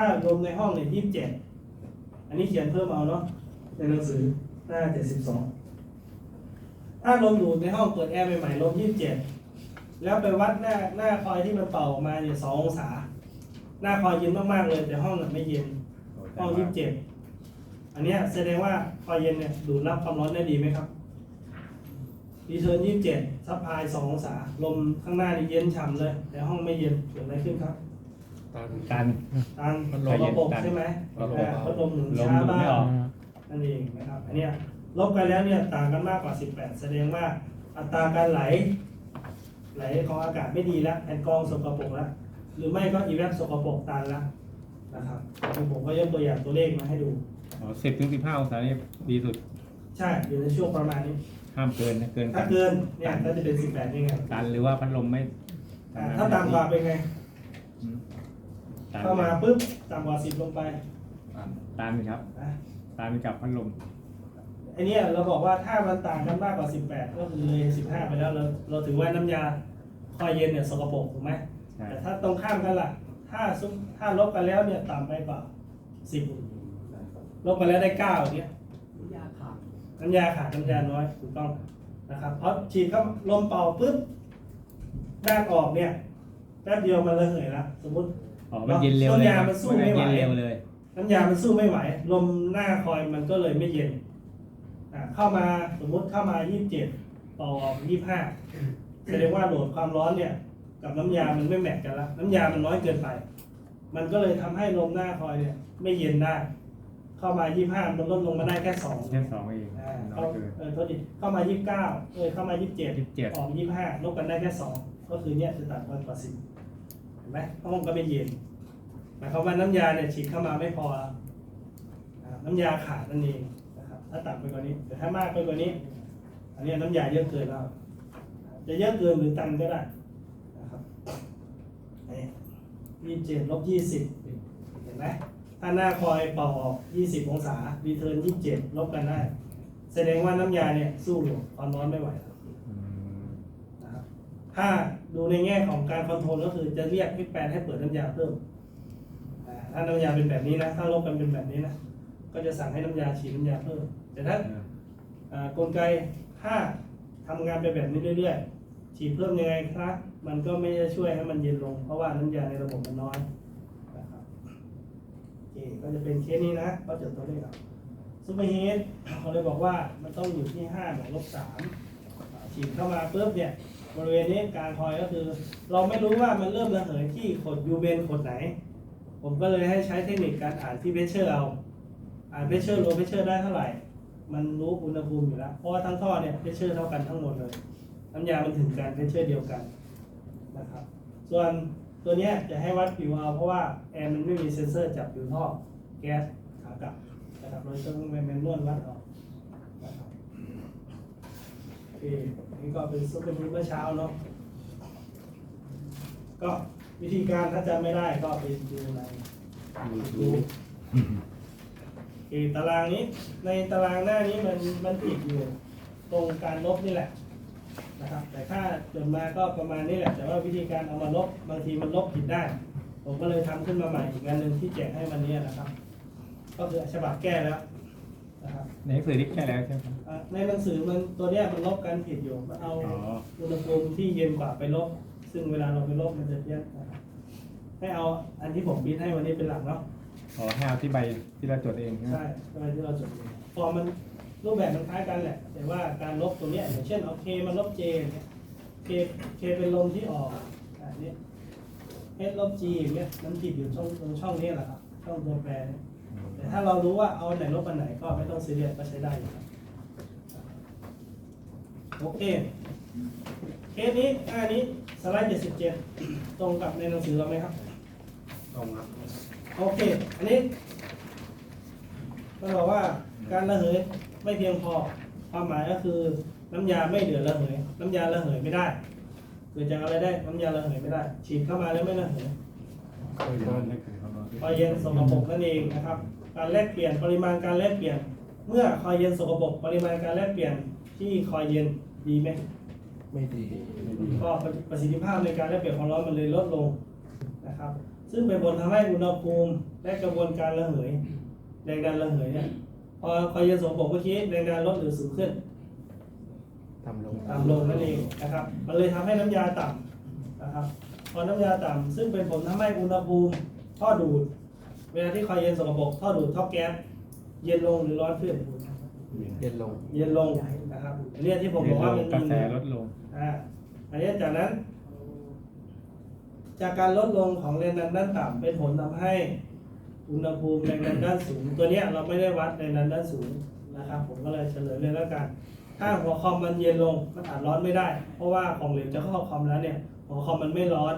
ถ้าลมในห้องเนี่ยยี่สิบเจ็ดอันนี้เขียนเพิ่มเอาเนาะในหนังสือหน้าเจ็ดสิบสองถ้าลมดูดในห้องเปิดแอร์ใหม่ๆลมยี่สิบเจ็ดแล้วไปวัดหน้าหน้าคอยที่มันเป่าออกมาเนี่ยสององศา หน้าคอยเย็นมากๆเลย แต่ห้องน่ะไม่เย็นห้องยี่สิบเจ็ดอันเนี้ยแสดงว่าคอยเย็นเนี่ยดูดรับความร้อนได้ดีไหมครับรีเทิร์นยี่สิบเจ็ดซัพพลายสององศาลมข้างหน้านี่เย็นฉ่ำเลย แต่ห้องไม่เย็นเกิดอะไรขึ้นครับ ตัน ตันพัดลลมมระบบตันใช่ไหมพัดลม อ่าพัดลมหนุนลมช้าดูดบ้าไม่ออกงนั่นเองนะครับอันเนี้ยลบกันแล้วเนี่ยต่างกันมากกว่า 18 แสดงว่าอัตราการไหล ไหลของอากาศไม่ดีแล้วแผ่นกรองสกปรกแล้วหรือไม่ก็อีแวบสกปรกตันแล้วนะครับผมก็ยกตัวอย่างตัวเลขมาให้ดู อ๋อสิบถึงสิบห้าองศานี่ดีสุด ใช่อยู่ในช่วงประมาณนี้ ห้ามเกินนะเกินถ้าเกินเนี่ยก็จะเป็น 18ยังไงตันหรือว่าพัดลมไม่อ่าถ้าต่ำกว่าเป็นไง อืม ตันเข้ามาปุ๊บต่ำกว่า10ลงไปตันครับ อะตันกับพัดลมไอเนี้ยเราบอกว่าถ้ามันต่างกันมากกว่า 18 ก็คือเลย 15 ไปแล้วเราเราถือว่าน้ำยาคอยเย็นเนี่ยสกปรกถูกไหมใช่แต่ถ้าตรงข้ามกันล่ะ ถ้าซุถ้าลบกันแล้วเนี่ยต่ำไปกว่า10ลบกันแล้วได้9อย่างเงี้ย ยาขาดน้ำยาขาดน้ำยาน้อยถูกต้องนะครับเพราะฉีดเข้าลมเป่าปุ๊บด้านออกเนี่ยแป๊บเดียวมันระเหยละสมมติ อ๋อมันเย็นเร็วเลยต้นยามันสู้ไม่ไหวเย็นเร็วเลย น้ำยามันสู้ไม่ไหว ลมหน้าคอยมันก็เลยไม่เย็นอ่าเข้ามาสมมุติเข้ามา 27 ต่อออก25 แสดงว่าโหลดความร้อนเนี่ย กับน้ำยามันไม่แมทกันแล้วน้ำยามันน้อยเกินไป มันก็เลยทำให้ลมหน้าคอยเนี่ย ไม่เย็นได้ เข้ามา 25 มันลดลงมาได้แค่2แค่สองเองอ่าน้อเข้ายเกิน เออโทษดิเข้ามา 29 เออเข้ามา 27 27 ออก 25 ลบกันได้แค่ 2 ก็คือเนี่ยจะตัดวันกว่า10เห็นไหมห้องก็ไม่เย็นหมายความว่าน้ำยาเนี่ยฉีดเข้ามาไม่พอแล้วอ่าน้ำยาขาดนั่นเองนะครับถ้าต่ำไปกว่านี้ แต่ถ้ามากไปกว่านี้ อันนี้น้ำยาเยอะเกินแล้ว จะเยอะเกินหรือตันก็ได้นะครับยี่สิบเจ็ดลบยี่สิบเห็นไหมถ้าหน้าคอยเป่าออกยี่สิบองศารีเทิร์นยี่สิบเจ็ดลบกันได้แสดงว่าน้ำยาเนี่ยสู้ความร้อนไม่ไหวแล้วนะครับถ้า ดูในแง่ของการคอนโทรลก็คือจะเรียกพี่แปนให้เปิดน้ำยาเพิ่มอ่าถ้าน้ำยาเป็นแบบนี้นะถ้าลบกันเป็นแบบนี้นะก็จะสั่งให้น้ำยาฉีดน้ำยาเพิ่ม แต่ถ้าอ่ากลไกถ้าทำงานไปแบบนี้เรื่อยๆ ฉีดเพิ่มยังไงครับ มันก็ไม่ได้ช่วยให้มันเย็นลง เพราะว่าน้ำยาในระบบมันน้อยนะครับโอเคก็จะเป็นเคสนี้นะ ก็จดตัวเลขเอาซูเปอร์ฮีทเขาเลยบอกว่ามันต้องอยู่ที่ห้าบวกลบสามฉีดเข้ามาปุ๊บเนี่ย บริเวณนี้การคอยก็คือ เราไม่รู้ว่ามันเริ่มระเหยที่ขดยูเบนขดไหน ผมก็เลยให้ใช้เทคนิคการอ่านที่เพชเชอร์เอาอ่านเพชเชอร์โลเพชเชอร์ได้เท่าไหร่ มันรู้อุณหภูมิอยู่แล้ว เพราะว่าทั้งท่อเนี่ยเพชเชอร์เท่ากันทั้งหมดเลยน้ำยามันถึงกันเพชเชอร์เดียวกันนะครับ ส่วนตัวเนี้ยจะให้วัดผิวเอาเพราะว่าแอร์มันไม่มีเซ็นเซอร์จับผิวท่อแก๊สขากลับนะครับเราต้องแมนนวลวัดเอานะครับ โอเค นี่ก็เป็นซุปเปอร์ฮีทเมื่อเช้าเนาะก็วิธีการถ้าจำไม่ได้ก็ไปดูใน YouTube โอตารางนี้ในตารางหน้านี้มันมันผิดอยู่ตรงการลบนี่แหละนะครับ แต่ค่าจดมาก็ประมาณนี้แหละ แต่ว่าวิธีการเอามาลบบางทีมันลบผิดได้ ผมก็เลยทำขึ้นมาใหม่อีกงานหนึ่งที่แจกให้วันนี้นะครับ ก็คือฉบับแก้แล้ว นะครับในหนังสือที่แค่แล้วใช่ไหมครับอะในหนังสือมันตัวเนี้ยมันลบกันผิดอยู่มันเอาอ๋ออุณหภูมิที่เย็นกว่าไปลบ ซึ่งเวลาเราไปลบมันจะเพี้ยนนะครับให้เอาอันที่ผมบิดให้วันนี้เป็นหลักเนาะ อ๋อให้เอาที่ใบที่เราจดเองใช่ไหมใช่ทำไมที่เราจดเองฟอร์มมันรูปแบบมันคล้ายกันแหละ แต่ว่าการลบตัวเนี้ยอย่างเช่นเอาเคมาลบเจเนี่ยเคเคเป็นลมที่ออกอันนี้เอสลบจีอย่างเงี้ยมันผิดอยู่ช่องตรงช่องนี้แหละครับช่องตัวแปรเนี่ย แต่ถ้าเรารู้ว่าเอาอันไหนลบอันไหนก็ไม่ต้องซีเรียสก็ใช้ได้อยู่ครับโอเคเคสนี้อันนี้สไลด์77 ตรงกับในหนังสือเราไหมครับ ตรงครับ โอเค อันนี้ก็บอกว่าการระเหยไม่เพียงพอ ความหมายก็คือน้ำยาไม่เหลือระเหย น้ำยาระเหยไม่ได้เกิดจากอะไรได้ น้ำยาระเหยไม่ได้ ฉีดเข้ามาแล้วไม่ระเหยเคยเดินไม่เคยเขาบอกคอยเย็นสกปรกนั่นเองนะครับ การแลกเปลี่ยนปริมาณการแลกเปลี่ยน เมื่อคอยเย็นสกปรกปริมาณการแลกเปลี่ยนที่คอยเย็นดีไหมไม่ดีก็ประสิทธิภาพในการแลกเปลี่ยนความร้อนมันเลยลดลงนะครับ ซึ่งเป็นผลทำให้อุณหภูมิและกระบวนการระเหยแรงดันระเหยเนี่ยพอคอยเย็นสกปรกเมื่อกี้แรงดันลดหรือสูงขึ้นต่ำลงต่ำลงนั่นเองนะครับ มันเลยทำให้น้ำยาต่ำนะครับพอน้ำยาต่ำซึ่งเป็นผลทำให้อุณหภูมิ ท่อดูด เวลาที่คอยเย็นสกปรกท่อดูดท่อแก๊สเย็นลงหรือร้อนขึ้น เย็นลง เย็นลงนะครับอันนี้ที่ผมบอกว่ามันกระมีแสลดลงอ่าอันนี้จากนั้น จากการลดลงของแรงดันด้านต่ำเป็นผลทำให้อุณหภูมิแรงดันด้านสูง ตัวเนี้ยเราไม่ได้วัดแรงดันด้านสูงนะครับ ผมก็เลยเฉลยเลยแล้วกัน ถ้าหัวคอมมันเย็นลงมันอาจร้อนไม่ได้ เพราะว่าของเหลวจะเข้าคอมแล้วเนี่ย หัวคอมมันไม่ร้อน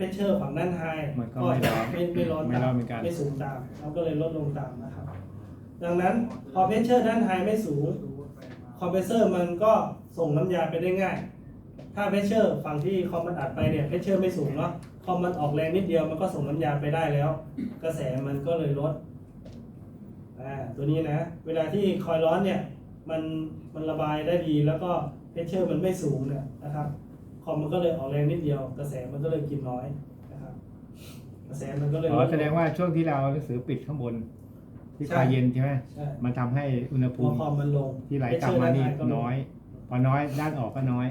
เพชเชอร์ฝั่งด้านไฮมันก็ไม่ร้อนไม่ไม่ร้อนไม่ร้อนเหมือนกัน ไม่สูงตามเราก็เลยลดลงตามนะครับ ดังนั้นพอเพชเชอร์ด้านไฮไม่สูงคอมเพรสเซอร์มันก็ส่งน้ำยาไปได้ง่าย ถ้าเพชเชอร์ฝั่งที่คอมมันอัดไปเนี่ยเพชเชอร์ไม่สูงเนาะคอมมันออกแรงนิดเดียวมันก็ส่งน้ำยาไปได้แล้ว กระแสมันก็เลยลดอ่าตัวนี้นะ เวลาที่คอยล์ร้อนเนี่ยมันมันระบายได้ดีแล้วก็เพชเชอร์มันไม่สูงเนี่ยนะครับค อมมันก็เลยออกแรงนิดเดียว กระแสมันก็เลยกินน้อยนะครับกระแสมันก็เลยอ๋ลอดแสดงว่าช่วงที่เราเอาหนังสือปิดข้างบน ที่ใช่คอยเย็นใช่ไหมใช่มันทำให้อุณหพภูอมิคอมมันลงที่ไหลกลับมานี่เพชเชอร์ด้น้อย พอน้อยด้านออกก็น้อย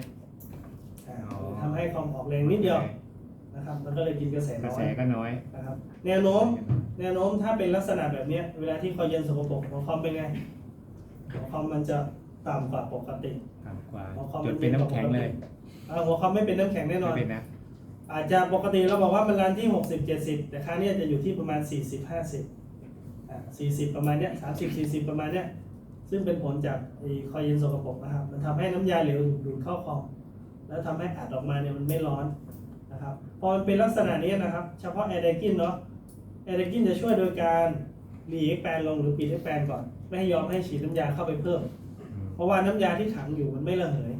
อ่าอ๋อทำให้คอมออกแรงนิดเดียวนะครับ มันก็เลยกินกระแสกระน้อแสยก็น้อย นะครับ แนวโน้ม แนวโน้มถ้าเป็นลักษณะแบบเนี้ยเวลาที่คอยเย็นสกปรกหัวคอมเป็นไงหัวคอมมันจะต่ำกว่าปกติ ต่ำกว่าหัวคอมจนเป็นน้ำแข็งเลย อ่าหัวคอมไม่เป็นน้ำแข็งแน่นอไม่นเป็นนะอาจจะปกติเราบอกว่ามันรันที่ 60 70 แต่ครั้งนี้ยจะอยู่ที่ประมาณ 40 50อ่า40 ประมาณเนี้ย30 40 ประมาณเนี้ยซึ่งเป็นผลจากไอ้คอยเย็นสกปรกนะครับ มันทำให้น้ำยาเหลวดูดเข้าคอมแล้วทำให้อัดออกมาเนี่ยมันไม่ร้อนนะครับพอมันเป็นลักษณะนี้นะครับ เฉพาะแอร์ไดกินเนาะแอร์ไดกินจะช่วยโดยการหลีเอ็กแปนลงหรือปิดเอ็กแปนก่อน ไม่ให้ยอมให้ฉีดน้ำยาเข้าไปเพิ่ม เพราะว่าน้ำยาที่ขังอยู่มันไม่ระเหย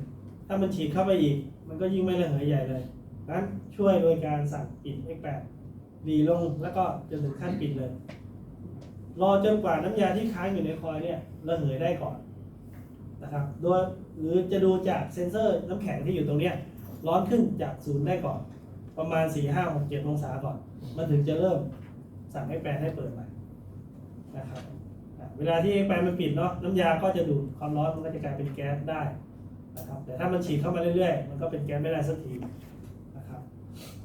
ถ้ามันฉีดเข้าไปอีกมัน ก็ยิ่งไม่ระเหยใหญ่เลยนั้นช่วยโดยการสั่งปิด X8 ดีลงแล้วก็จนถึงขั้นปิดเลย รอจนกว่าน้ำยาที่ค้างอยู่ในคอยเนี่ยระเหยได้ก่อนนะครับ โดยหรือจะดูจากเซ็นเซอร์น้ำแข็งที่อยู่ตรงเนี้ยร้อนขึ้นจากศูนย์ได้ก่อน ประมาณ 4 5 6 7องศาก่อน มันถึงจะเริ่มสั่ง X8 ให้เปิดใหม่นะครับเวลาที่ X8 มันปิดเนาะน้ำยาก็จะดูดความร้อนมันก็จะกลายเป็นแก๊สได้ นะครับแต่ถ้ามันฉีดเข้ามาเรื่อยๆ มันก็เป็นแก๊สไม่ได้สักทีนะครับ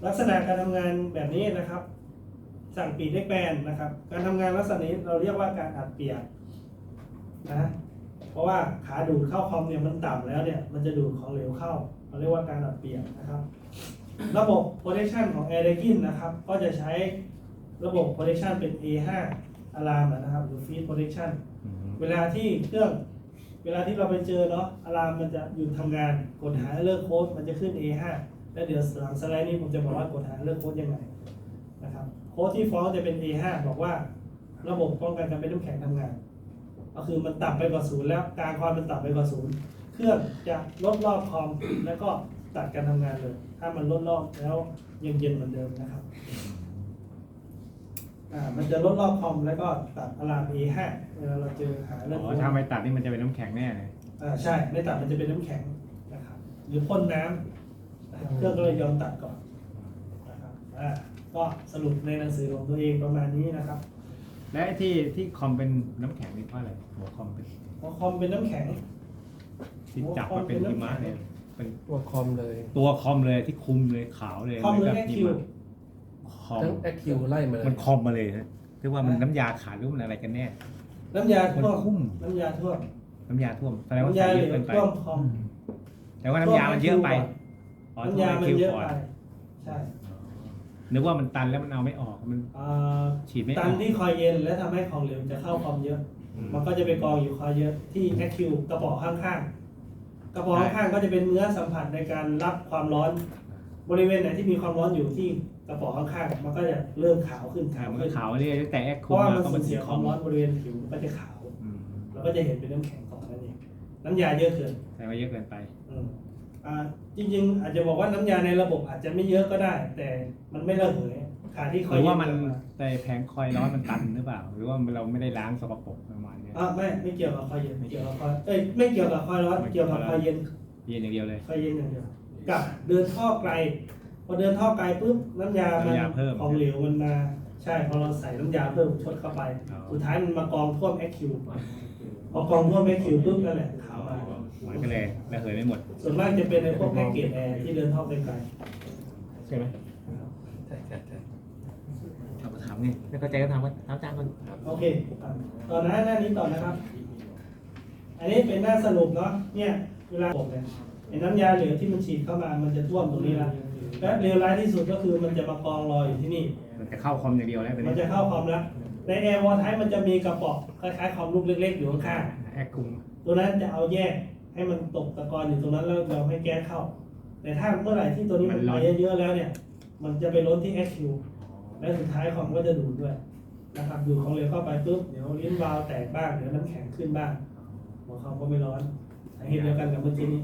ลักษณะการทำงานแบบนี้นะครับ สั่งปีดได้แปลนนะครับ การทำงานลักษณะนี้เราเรียกว่าการอัดเปียกนะเพราะว่าขาดูดเข้าคอมเนี่ยมันต่ำแล้วเนี่ยมันจะดูดของเหลวเข้าเราเรียกว่าการอัดเปียกนะครับ ระบบ protection ของ a i r d a g i n นะครับ ก็จะใช้ระบบ protection เป็น A5 alarm นะครับหรือ feed protection อืมเวลาที่เครื่อง เวลาที่เราไปเจอเนาะอะลามมันจะหยุดทำงานกดหาเลิกโค้ดมันจะขึ้น A5 แล้วเดี๋ยวหลังสไลด์นี้ผมจะบอกว่ากดหาเลิกโค้ดยังไงนะครับโค้ดที่ฟ้องจะเป็น A5 บอกว่า ระบบป้องกันการเป็นน้ำแข็งทำงาน ก็คือมันต่ำไปกว่าศูนย์แล้วกางความมันต่ำไปกว่าศูนย์เครื่องจะลดรอบคอมแล้วก็ตัดการทำงานเลย ถ้ามันลดรอบแล้วยังเย็นเหมือนเดิมนะครับ อ่ามันจะลดรอบคอมแล้วก็ตัดอะลาม A5 เวลาเราเจอหาเลิกอ๋โค้อดถ้าไม่ตัดนี่มันจะเป็นน้ำแข็งแน่เลยอ่าใช่ ไม่ตัดมันจะเป็นน้ำแข็งนะครับหรือพ่นน้ำนะครับเครื่องก็เลยยอมตัดก่อนนะครับอ่าก็สรุปในหนังสือของตัวเองประมาณนี้นะครับ และไอ้ที่ที่คอมเป็นน้ำแข็งนี่เพราะอะไรหัวคอมเป็นพอคอมเป็นน้ำแข็ง ที่จับมาเป็นหิมะเนี่ยเป็นตัวคอมเลย ตัวคอมเลยที่คุมเลยขาวเลยคอมหรือหแอกับคิว คอมทั้งแอคคิวไล่มาเลยมันคอมมาเลยนะคือว่ามันน้ำยาขาดหรือมันอะไรกันแน่ น้ำยามันท่วมคุ้ม น้ำยาท่วมน้ำยาท่วมแสดงว่าน้ำใส่ยาเหลเยอะวเกินไป ท่วมคอม แต่ว่าน้ำยามันเยอะไปอ๋อน้ำยามันท่วเยอะก่ไปใช่นึกว่ามันตันแล้วมันเอาไม่ออกมันอ่าฉีดไม่อตัอนกที่คอยเย็นและทำให้ของเหลวจะเข้าคอมเยอะอืมมันก็จะไปกองอยู่คอยเยอะที่แอคคิวกระบอกข้างๆ กระบอกข้างๆก็จะเป็นเนื้อสัมผัสในการรับความร้อน บริเวณไหนที่มีความร้อนอยู่ที่ กระป๋องข้างๆมันก็จะเริ่มขาวขึ้นอ่าขาวมันก็ขึ้นขาวเรื่อยๆตั้งแต่แอคเพคุราะมว่ามามันก็สูมัญนเสียความร้อนบริเวณผิวมันก็จะขาวอืมแล้วก็จะเห็นเป็นน้ำแข็งก่อนนั่นเองน้ำยาเยอะเกินแต่ว่าเยอะเกินไป อืมอ่าจริง ๆ อาจจะบอกว่าน้ำยาในระบบอาจจะไม่เยอะก็ได้ แต่มันไม่ระเหยขาที่คหอยรือว่ามันเย็แต่แผงคอยร้อนมันตันหรือเปล่า หรือว่าเราไม่ได้ล้างสกปรกประมาณเนี้ย อ่าไม่ไม่เกี่ยวกับคอยเย็นเกี่ยวกับคอยเอ้ยไม่เกี่ยวกับคอยร้อนไม่เกี่เกี่ยยววกักับบคอยเย็น เย็นอย่างเดียวเลยคอยเย็นอย่างเดียวกับเดินท่อไกล พอเดินท่อไกลปุ๊บน้ำยามันน้ำยาเพิ่มของเหลวมันมา ใช่พอเราใส่น้ำยาเพิ่มชดเข้าไป อ๋อ สุดท้ายมันมากองท่วมแอคคิวพอกองท่วมแอคคิวปุ๊บนั่นแหละขาวมามันก็เลยระเหยไม่หมดส่วนมากจะเป็นในพวกแพ็กเกจแอร์ที่เดินท่อไกลใช่ไหมใช่ใช่ใช่เรามาถามไงไม่เข้าใจก็ถามว่าถามอาจารย์มันๆโอเคอะต่อหน้าหน้านี้ต่อนะครับ อันนี้เป็นหน้าสรุปเนาะเนี่ยเวลาผมเนี่ยไอ้น้ำยาเหลวที่มันฉีดเข้ามามันจะท่วมตรงนี้ละ และเลวร้ายที่สุดก็คือมันจะมากองรออยู่ที่นี่ มันจะเข้าคอมอย่างเดียวแล้วเป็นมันจะเข้าคอมแล้วในแอร์วอลไทมันจะมีกระป๋องคล้ายๆคอมลูกเล็กๆอยู่ข้างแอคคุมๆตัวนั้นจะเอาแยกให้มันตกตะกอนอยู่ตรงนั้นแล้วเราให้แก๊สเข้า แต่ถ้าเมื่อไหร่ที่ตัวนี้มันไปเยอะๆแล้วเนี่ย มันจะไปล้นที่ HQ และสุดท้ายคอมก็จะดูดด้วยนะครับดูดของเหลวเข้าไปปุ๊บเดี๋ยวลิ้นวาล์วแตกบ้างเดี๋ยวน้ำแข็งขึ้นบ้างหัวเขาก็ไม่ร้อนสาเหตุเดียวกันกับเมื่อกี้นี้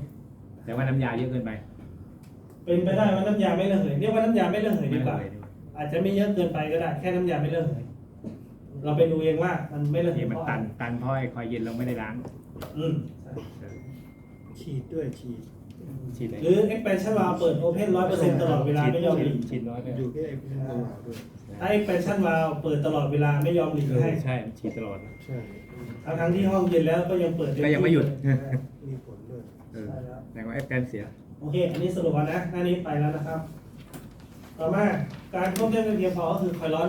แต่ว่าน้ำยาเยอะเกินไป เป็นไปได้ว่าน้ำยาไม่ระเหยเรียกว่าน้ำยาไม่ระเหยไม่ดีกระว่าเหยดีกว่าอาจจะไม่เยอะเกินไปก็ได้ แค่น้ำยาไม่ระเหยเราไปดูเองว่ามันไม่ระเหนี่ยมันเพราะตัอะนไรตันเพราะไอ้คอยเย็นเราไม่ได้ล้างอืมฉีดด้วยฉีดฉีดเลยหรือ expansion valve เปิด open 100%ตลอดเวลาไม่ยอมหลีกฉีดน้อยไปอยู่แค่ไอ้พี่ตัวด้วยถ้า expansion valve เปิดตลอดเวลาไม่ยอมหลีกเออให้ใช่มันฉีดตลอดใช่ทั้งทั้งๆที่ห้องเย็นแล้วก็ยังเปิดเต็ก็ยังไม่หยุดมีผลด้วยเออใช่แล้วแต่ว่าแอปแกนเสีย โอเค อันนี้สรุปแล้วนะ หน้านี้ไปแล้วนะครับ ต่อมาการควบเล่นเพียงพอก็คือคอยร้อน